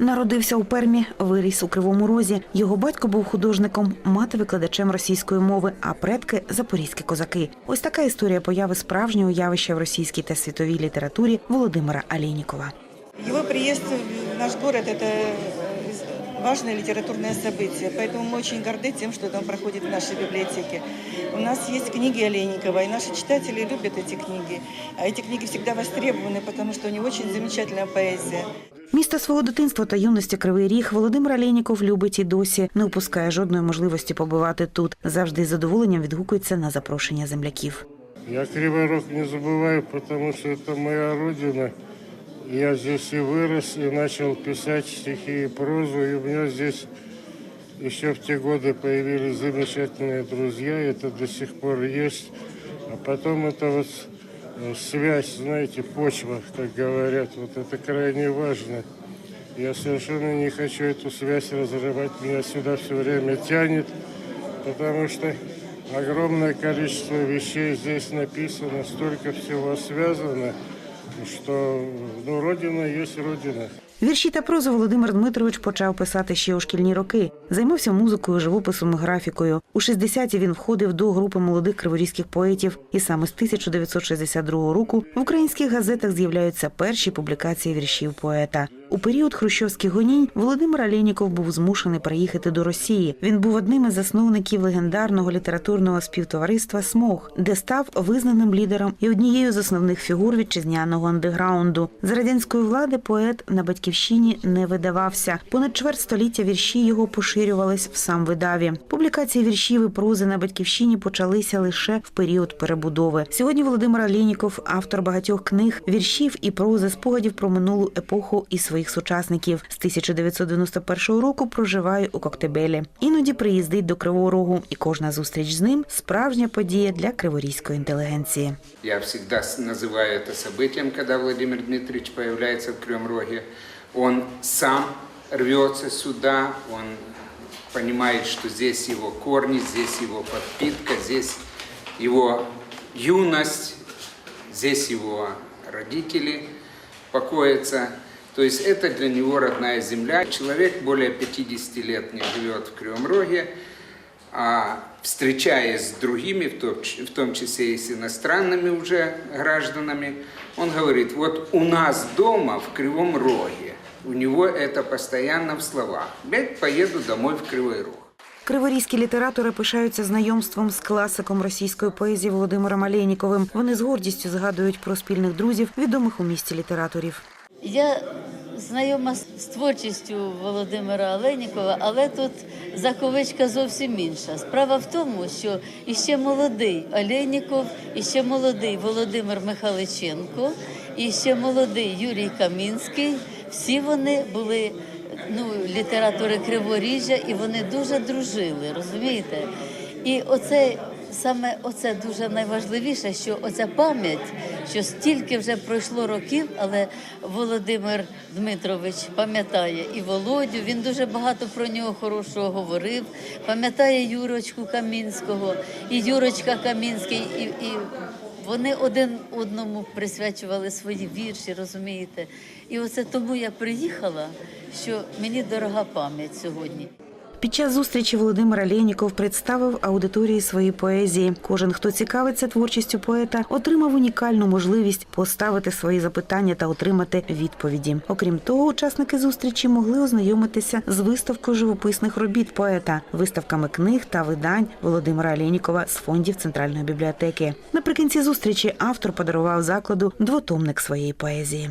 Народився у Пермі, виріс у Кривому Розі. Його батько був художником, мати викладачем російської мови, а предки запорізькі козаки. Ось така історія появи справжнього явища в російській та світовій літературі Володимира Алєнікова. Его приезд в наш город – это э, важное литературное событие, поэтому мы очень горды тем, что это проходит в нашей библиотеке. У нас есть книги Олейникова, и наши читатели любят эти книги. А эти книги всегда востребованы, потому что у него очень замечательная поэзия. Місто свого дитинства та юності Кривий Ріг Володимир Алєніков любить і досі не упускає жодної можливості побувати тут. Завжди з задоволенням відгукується на запрошення земляків. Я Кривой Рог не забываю, потому что это моя родина. Я здесь и вырос, и начал писать стихи и прозу, и у меня здесь еще в те годы появились замечательные друзья, это до сих пор есть. А потом это вот э, связь, знаете, почва, как говорят, вот это крайне важно. Я совершенно не хочу эту связь разрывать, меня сюда все время тянет, потому что огромное количество вещей здесь написано, столько всего связано, что ну, Родина есть Родина. Вірші та прозу Володимир Дмитрович почав писати ще у шкільні роки. Займався музикою, живописом і графікою. У 60-ті він входив до групи молодих криворізьких поетів, і саме з 1962 року в українських газетах з'являються перші публікації віршів поета. У період хрущовських гонінь Володимир Алєніков був змушений переїхати до Росії. Він був одним із засновників легендарного літературного співтовариства Смог, де став визнаним лідером і однією з основних фігур вітчизняного андеграунду. За радянської влади поет на батьківщині не видавався. Понад чверть століття вірші його поширювались в сам видаві. Публікації віршів і прози на батьківщині почалися лише в період перебудови. Сьогодні Володимир Алєніков, автор багатьох книг, віршів і прози, спогадів про минулу епоху і своїх сучасників. З 1991 року проживає у Коктебелі. Іноді приїздить до Кривого Рогу, і кожна зустріч з ним справжня подія для криворізької інтелігенції. Я всегда с- называю это событием, когда Владимир Дмитриевич появляется в Кривом Роге. Он сам рвется сюда, он понимает, что здесь его корни, здесь его подпитка, здесь его юность, здесь его родители покоятся. То есть это для него родная земля. Человек более 50 лет не живет в Кривом Роге, а встречаясь с другими, в том, ч- в том числе и с иностранными уже гражданами, он говорит, вот у нас дома в Кривом Роге, у него это постоянно в словах. Опять поеду домой в Кривой Рог. Криворізькі літератори пишаються знайомством з класиком російської поезії Володимиром Алєніковим. Вони з гордістю згадують про спільних друзів, відомих у місті літераторів. Я знайома з творчістю Володимира Оленікова, але тут заковичка зовсім інша. Справа в тому, що іще молодий Оленіков, іще молодий Володимир Михайличенко, і ще молодий Юрій Камінський. Всі вони були ну, літератори Криворіжжя, і вони дуже дружили, розумієте? І оце саме оце дуже найважливіше, що оця пам'ять, що стільки вже пройшло років, але Володимир Дмитрович пам'ятає і Володю. Він дуже багато про нього хорошого говорив. Пам'ятає Юрочку Камінського, і Юрочка Камінський, і, і вони один одному присвячували свої вірші, розумієте? І оце тому я приїхала, що мені дорога пам'ять сьогодні. Під час зустрічі Володимир Алєніков представив аудиторії свої поезії. Кожен, хто цікавиться творчістю поета, отримав унікальну можливість поставити свої запитання та отримати відповіді. Окрім того, учасники зустрічі могли ознайомитися з виставкою живописних робіт поета, виставками книг та видань Володимира Алєнікова з фондів центральної бібліотеки. Наприкінці зустрічі автор подарував закладу двотомник своєї поезії.